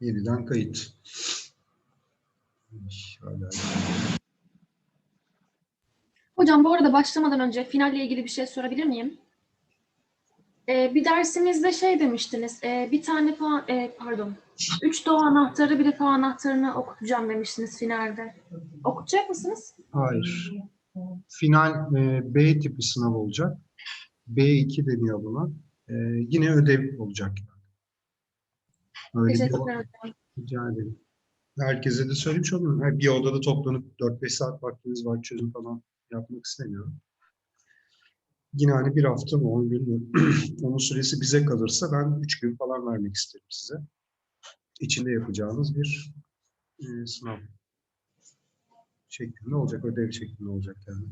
Yeniden kayıt. Hocam bu arada başlamadan önce finalle ilgili bir şey sorabilir miyim? Ee, bir dersimizde şey demiştiniz, e, bir tane puan, e, pardon, üç doğu anahtarı bir de anahtarını okutacağım demiştiniz finalde. Okutacak mısınız? Hayır. Final e, B tipi sınav olacak. B2 deniyor buna. E, yine ödev olacak. Öyle. Rica ederim. Herkese de söylemiş. Yani bir odada toplanıp 4-5 saat vaktiniz var çözüm falan yapmak istemiyorum. Yine hani bir hafta mı 10 gün mü onun süresi bize kalırsa ben 3 gün falan vermek isterim size. İçinde yapacağınız bir e, sınav şeklinde olacak, ödev şeklinde olacak yani.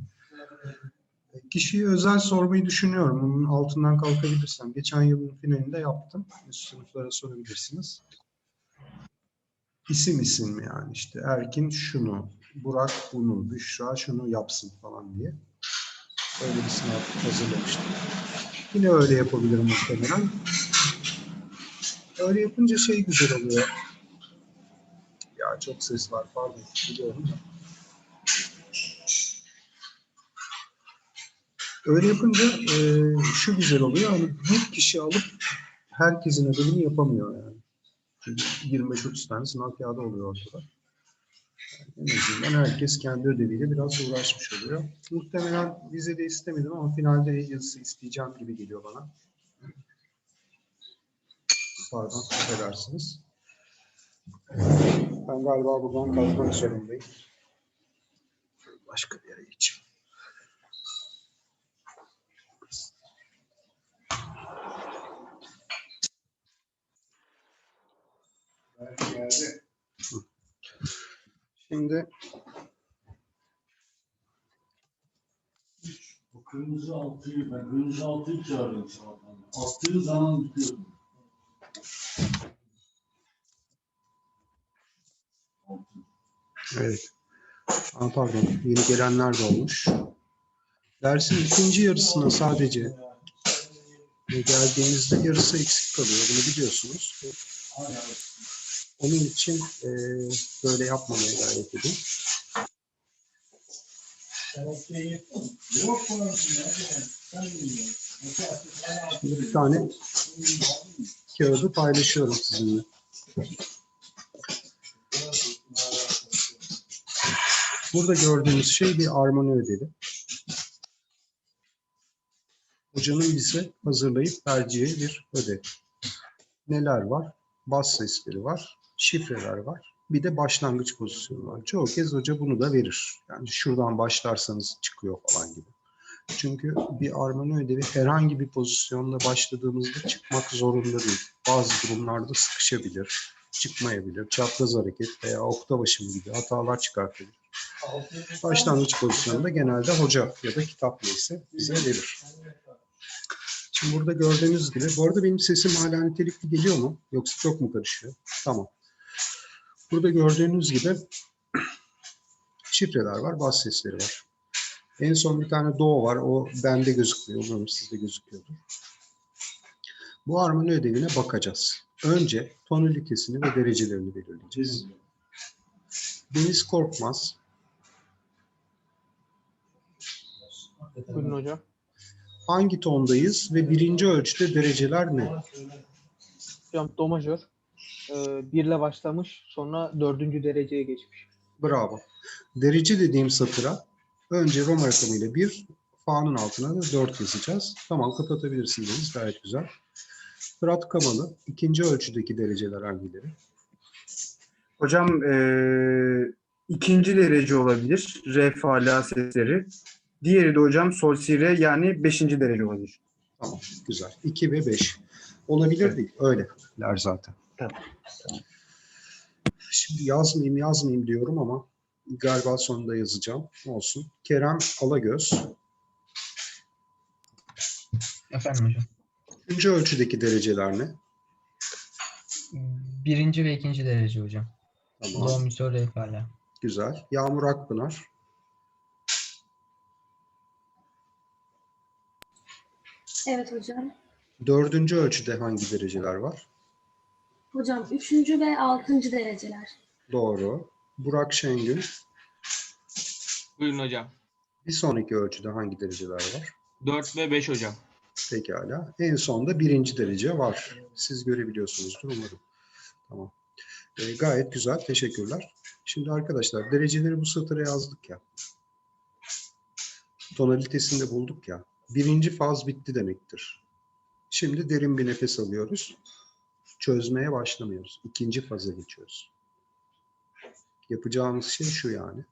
Kişiyi özel sormayı düşünüyorum. Onun altından kalkabilirsem. Geçen yılın finalinde yaptım. Üst sınıflara sorabilirsiniz. İsim isim yani işte Erkin şunu, Burak bunu, Büşra şunu yapsın falan diye. Öyle bir sınav hazırlamıştım. Yine öyle yapabilirim muhtemelen. Öyle yapınca şey güzel oluyor. Ya çok ses var pardon biliyorum da. Öyle yapınca e, şu güzel oluyor. Hani bir kişi alıp herkesin ödevini yapamıyor yani. Çünkü 25-30 tane sınav kağıdı oluyor ortada. En azından herkes kendi ödeviyle biraz uğraşmış oluyor. Muhtemelen vize de istemedim ama finalde yazısı isteyeceğim gibi geliyor bana. Pardon, affedersiniz. Ben galiba buradan kalkmak zorundayım. Başka bir yere geçeyim. Geldi. Şimdi Bu kırmızı altıyı, ben kırmızı altıyı çağırıyorum sabahtan. Attığı zaman bitiyorum. Evet. Aa, pardon, yeni gelenler de olmuş. Dersin ikinci yarısına sadece e, geldiğinizde yarısı eksik kalıyor. Bunu biliyorsunuz. Onun için e, böyle yapmamaya gayret edin. Bir tane kağıdı paylaşıyorum sizinle. Burada gördüğünüz şey bir armoni ödevi. Hocanın bize hazırlayıp vereceği bir ödev. Neler var? Bas sesleri var, şifreler var. Bir de başlangıç pozisyonu var. Çoğu kez hoca bunu da verir. Yani şuradan başlarsanız çıkıyor falan gibi. Çünkü bir armoni ödevi herhangi bir pozisyonla başladığımızda çıkmak zorunda değil. Bazı durumlarda sıkışabilir, çıkmayabilir, çapraz hareket veya oktav aşımı gibi hatalar çıkartabilir. Başlangıç pozisyonunda genelde hoca ya da kitap neyse bize verir. Şimdi burada gördüğünüz gibi, bu arada benim sesim hala nitelikli geliyor mu? Yoksa çok mu karışıyor? Tamam. Burada gördüğünüz gibi şifreler var, bas sesleri var. En son bir tane do var, o bende gözüküyor, umarım sizde gözüküyordur. Bu armoni ödevine bakacağız. Önce tonalitesini ve derecelerini belirleyeceğiz. Deniz Korkmaz, Buyurun hocam. hangi tondayız ve birinci ölçüde dereceler ne? Hocam do majör. Ee, birle başlamış sonra dördüncü dereceye geçmiş. Bravo. Derece dediğim satıra önce Roma rakamıyla 1, fa'nın altına da 4 yazacağız. Tamam kapatabilirsiniz. Gayet güzel. Fırat Kamalı ikinci ölçüdeki dereceler hangileri? Hocam eee, ikinci derece olabilir. Re, fa, la sesleri. Diğeri de hocam sol, si, re yani beşinci derece olabilir. Tamam güzel. 2 ve 5. Olabilir değil. Öyleler zaten. Tamam. Şimdi yazmayayım yazmayayım diyorum ama galiba sonunda yazacağım. Olsun. Kerem Alagöz. Efendim hocam. Üçüncü ölçüdeki dereceler ne? Birinci ve ikinci derece hocam. Tamam. Do, mi, sol, re, fa, la. Güzel. Yağmur Akpınar. Evet hocam. Dördüncü ölçüde hangi dereceler var? Hocam üçüncü ve altıncı dereceler. Doğru. Burak Şengün. Buyurun hocam. Bir sonraki ölçüde hangi dereceler var? 4 ve 5 hocam. Pekala. En sonda birinci derece var. Siz görebiliyorsunuzdur umarım. Tamam. Ee, gayet güzel. Teşekkürler. Şimdi arkadaşlar dereceleri bu satıra yazdık ya. Tonalitesini de bulduk ya. Birinci faz bitti demektir. Şimdi derin bir nefes alıyoruz. Çözmeye başlamıyoruz. İkinci faza geçiyoruz. Yapacağımız şey şu yani.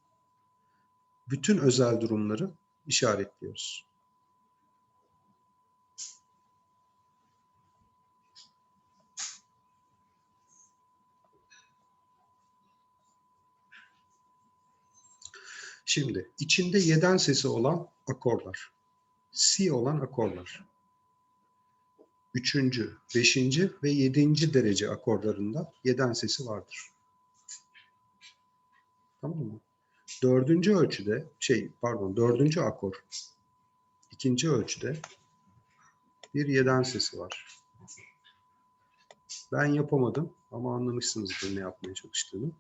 Bütün özel durumları işaretliyoruz. Şimdi içinde yeden sesi olan akorlar. Si olan akorlar. Üçüncü, beşinci ve yedinci derece akorlarında yeden sesi vardır. Tamam mı? Dördüncü ölçüde, şey pardon dördüncü akor. ikinci ölçüde bir yeden sesi var. Ben yapamadım ama anlamışsınızdır ne yapmaya çalıştığımı.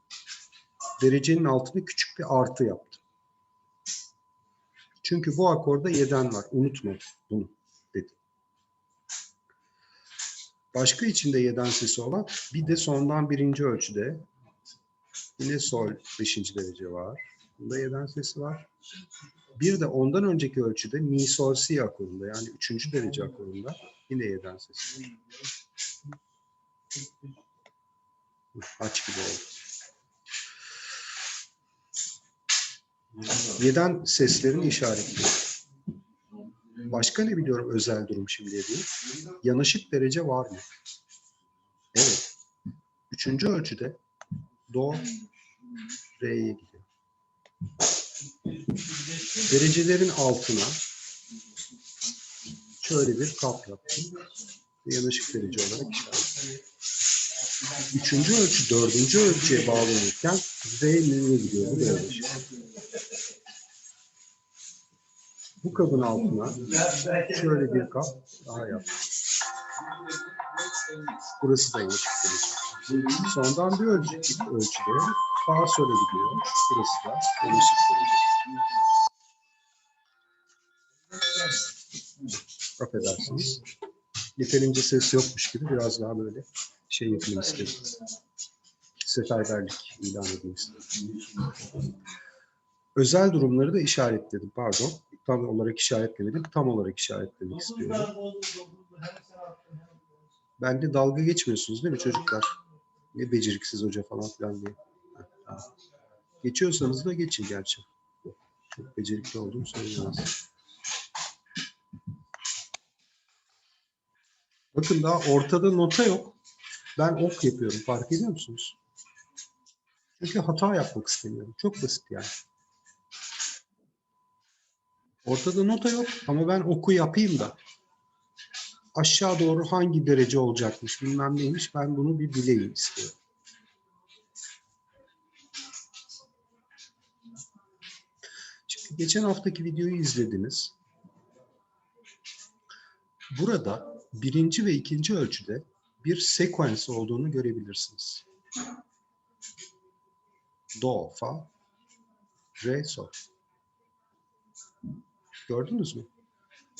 Derecenin altına küçük bir artı yaptım. Çünkü bu akorda yeden var. Unutma bunu Başka içinde yeden sesi olan bir de sondan birinci ölçüde yine sol beşinci derece var. Bunda yeden sesi var. Bir de ondan önceki ölçüde mi sol si akorunda yani üçüncü derece akorunda yine yeden sesi var. Aç gibi oldu. Yeden seslerini işaretliyor. Başka ne biliyorum özel durum şimdiye değil? Yanaşık derece var mı? Evet. Üçüncü ölçüde do, re'ye gidiyor. Derecelerin altına şöyle bir kap yaptım. Yanaşık derece olarak işaretledim. Üçüncü ölçü dördüncü ölçüye bağlanırken nereye gidiyor? Bu şey. Bu kabın altına şöyle bir kap daha yaptım. Burası da yanaşık derece. Sondan bir ölçü, ölçüde fa sole gidiyor. Burası da yanaşık derece. Affedersiniz. Yeterince ses yokmuş gibi biraz daha böyle şey yapayım istedim. Seferberlik ilan edeyim istedim. Özel durumları da işaretledim. Pardon. Tam olarak işaretlemedim. Tam olarak işaretlemek istiyorum. Bende dalga geçmiyorsunuz değil mi çocuklar? Ne beceriksiz hoca falan filan diye. Geçiyorsanız da geçin gerçi. Çok becerikli olduğum söylenemez. Bakın daha ortada nota yok. Ben ok yapıyorum. Fark ediyor musunuz? Çünkü hata yapmak istemiyorum. Çok basit yani. Ortada nota yok ama ben oku yapayım da aşağı doğru hangi derece olacakmış bilmem neymiş ben bunu bir bileyim istiyorum. Şimdi geçen haftaki videoyu izlediniz. Burada birinci ve ikinci ölçüde bir sekans olduğunu görebilirsiniz. Do, fa, re, sol. Gördünüz mü?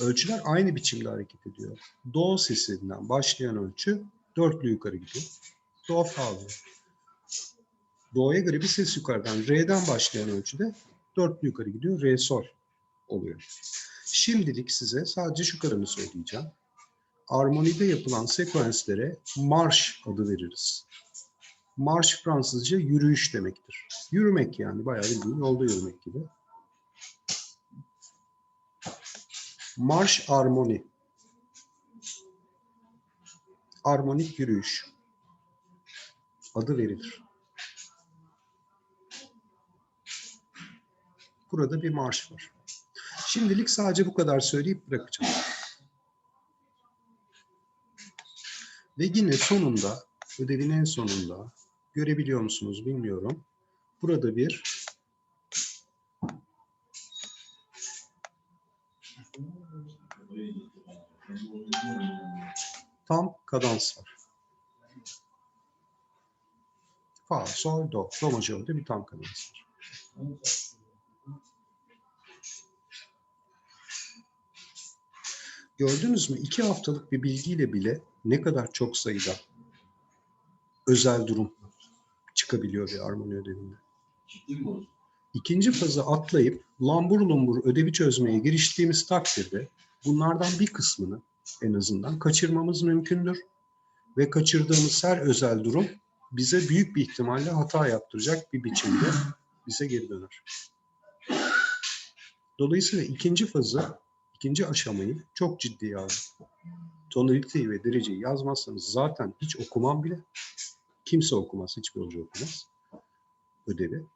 Ölçüler aynı biçimde hareket ediyor. Do sesinden başlayan ölçü dörtlü yukarı gidiyor. Do, fa alıyor. Do'ya göre bir ses yukarıdan. Re'den başlayan ölçüde dörtlü yukarı gidiyor. Re, sol oluyor. Şimdilik size sadece şu kadarını söyleyeceğim. Armonide yapılan sekanslere marş adı veririz. Marş Fransızca yürüyüş demektir. Yürümek yani bayağı bildiğin yolda yürümek gibi. Marş armoni. Armonik yürüyüş. Adı verilir. Burada bir marş var. Şimdilik sadece bu kadar söyleyip bırakacağım. Ve yine sonunda, ödevin en sonunda görebiliyor musunuz bilmiyorum. Burada bir tam kadans var. Fa, sol, do. Do majörde bir tam kanal eser. Gördünüz mü? İki haftalık bir bilgiyle bile ne kadar çok sayıda özel durum çıkabiliyor bir armoni ödevinde. İkinci fazı atlayıp lambur lumbur ödevi çözmeye giriştiğimiz takdirde bunlardan bir kısmını en azından kaçırmamız mümkündür. Ve kaçırdığımız her özel durum bize büyük bir ihtimalle hata yaptıracak bir biçimde bize geri döner. Dolayısıyla ikinci fazı, ikinci aşamayı çok ciddiye alın. Tonaliteyi ve dereceyi yazmazsanız zaten hiç okumam bile. Kimse okumaz, hiçbir hoca okumaz ödevi.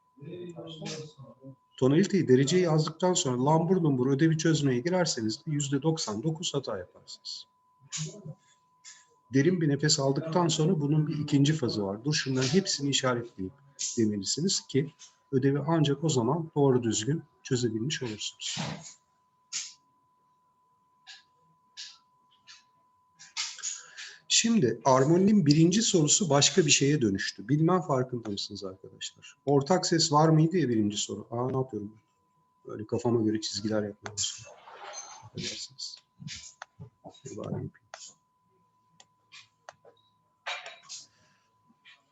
Tonaliteyi, dereceyi yazdıktan sonra lambur lumbur ödevi çözmeye girerseniz de %99 hata yaparsınız. Derin bir nefes aldıktan sonra bunun bir ikinci fazı var. Dur şunların hepsini işaretleyip demelisiniz ki ödevi ancak o zaman doğru düzgün çözebilmiş olursunuz. Şimdi armoninin birinci sorusu başka bir şeye dönüştü. Bilmem farkında mısınız arkadaşlar? Ortak ses var mıydı ya birinci soru. Aa ne yapıyorum? Böyle kafama göre çizgiler bari yapayım.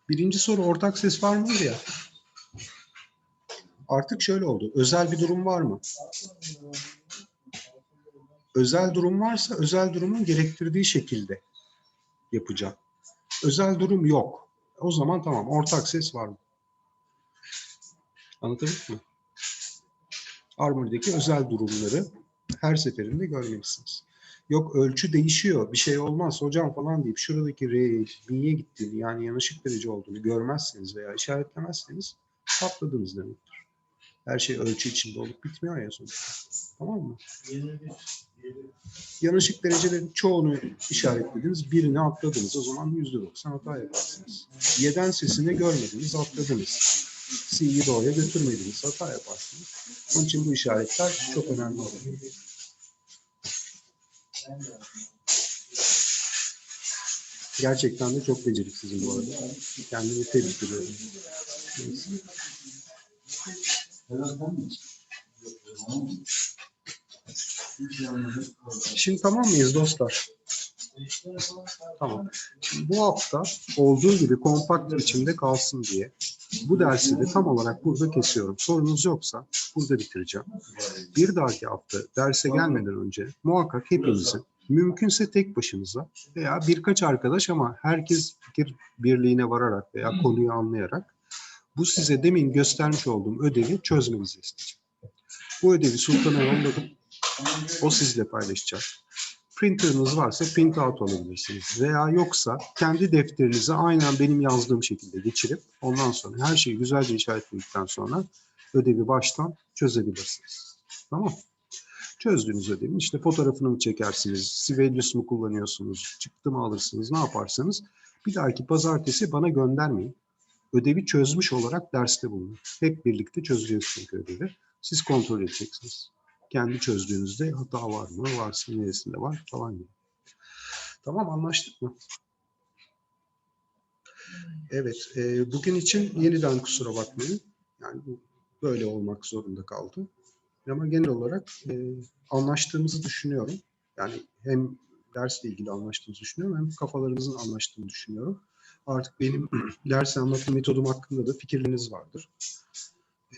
Birinci soru ortak ses var mıydı ya? Artık şöyle oldu. Özel bir durum var mı? Özel durum varsa özel durumun gerektirdiği şekilde yapacağım. Özel durum yok. O zaman tamam ortak ses var mı? Anlatabildim mi? Armonideki özel durumları her seferinde görmelisiniz. Yok ölçü değişiyor, bir şey olmaz hocam falan deyip şuradaki re, mi'ye gittiğini yani yanlışlık derece olduğunu görmezseniz veya işaretlemezseniz patladınız demektir. Her şey ölçü içinde olup bitmiyor ya sonuçta. Tamam mı? Yanlışlık derecelerin çoğunu işaretlediniz, birini atladınız. O zaman %90 hata yaparsınız. Y'den sesini görmediniz, atladınız. C'yi doğruya götürmediniz, hata yaparsınız. Onun için bu işaretler çok önemli oluyor. Gerçekten de çok beceriksizim bu arada. Kendimi tebrik ediyorum. Neyse. Helal sen mi? Tamam mı? Hiç yanmadı. Şimdi tamam mıyız dostlar? Tamam. Şimdi bu hafta olduğu gibi kompakt biçimde kalsın diye bu dersi de tam olarak burada kesiyorum. Sorunuz yoksa burada bitireceğim. Bir dahaki hafta derse gelmeden önce muhakkak hepinizin mümkünse tek başınıza veya birkaç arkadaş ama herkes fikir birliğine vararak veya konuyu anlayarak bu size demin göstermiş olduğum ödevi çözmenizi isteyeceğim. Bu ödevi Sultan'a yolladım. O sizle paylaşacak. Printer'ınız varsa print out alabilirsiniz. Veya yoksa kendi defterinize aynen benim yazdığım şekilde geçirip ondan sonra her şeyi güzelce işaretledikten sonra ödevi baştan çözebilirsiniz. Tamam Çözdüğünüz ödevin işte fotoğrafını mı çekersiniz, Sibelius mu kullanıyorsunuz, çıktı mı alırsınız, ne yaparsanız bir dahaki pazartesi bana göndermeyin. Ödevi çözmüş olarak derste bulunun. Hep birlikte çözeceğiz çünkü ödevi. Siz kontrol edeceksiniz kendi çözdüğünüzde hata var mı, varsa neresinde var falan gibi. Tamam anlaştık mı? Evet, e, bugün için yeniden kusura bakmayın. Yani böyle olmak zorunda kaldı. Ama genel olarak e, anlaştığımızı düşünüyorum. Yani hem dersle ilgili anlaştığımızı düşünüyorum hem kafalarınızın anlaştığını düşünüyorum. Artık benim ders anlatım metodum hakkında da fikirleriniz vardır.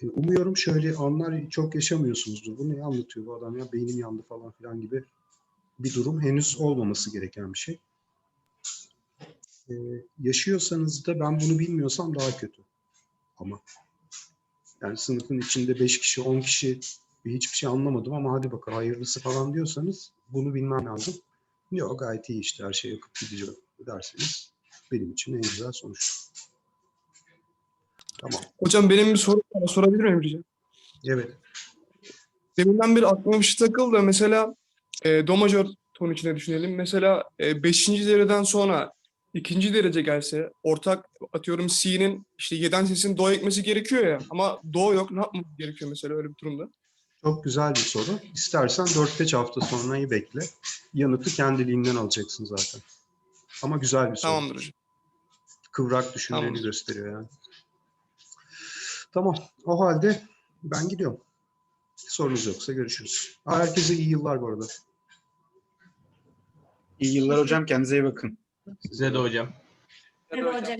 E, Umuyorum şöyle anlar çok yaşamıyorsunuzdur. Bu ne anlatıyor bu adam ya beynim yandı falan filan gibi bir durum henüz olmaması gereken bir şey. E, yaşıyorsanız da ben bunu bilmiyorsam daha kötü. Ama yani sınıfın içinde 5 kişi 10 kişi hiçbir şey anlamadım ama hadi bakalım hayırlısı falan diyorsanız bunu bilmem lazım. Yok gayet iyi işte her şey akıp gidiyor derseniz benim için en güzel sonuç. Tamam. Hocam benim bir sorum var. Sorabilir miyim rica? Evet. Deminden beri aklıma bir şey takıldı. Mesela e, do majör ton içine düşünelim. Mesela 5. dereceden sonra ikinci derece gelse ortak atıyorum C'nin işte Y'den sesin do ekmesi gerekiyor ya ama do yok. Ne yapmamız gerekiyor mesela öyle bir durumda? Çok güzel bir soru. İstersen 4-5 hafta sonrayı bekle. Yanıtı kendiliğinden alacaksın zaten. Ama güzel bir soru. Tamamdır hocam. Kıvrak Tamamdır. gösteriyor yani. Tamam. O halde ben gidiyorum. Sorunuz yoksa görüşürüz. Herkese iyi yıllar bu arada. İyi yıllar hocam. Kendinize iyi bakın. Size de hocam. Merhaba hocam.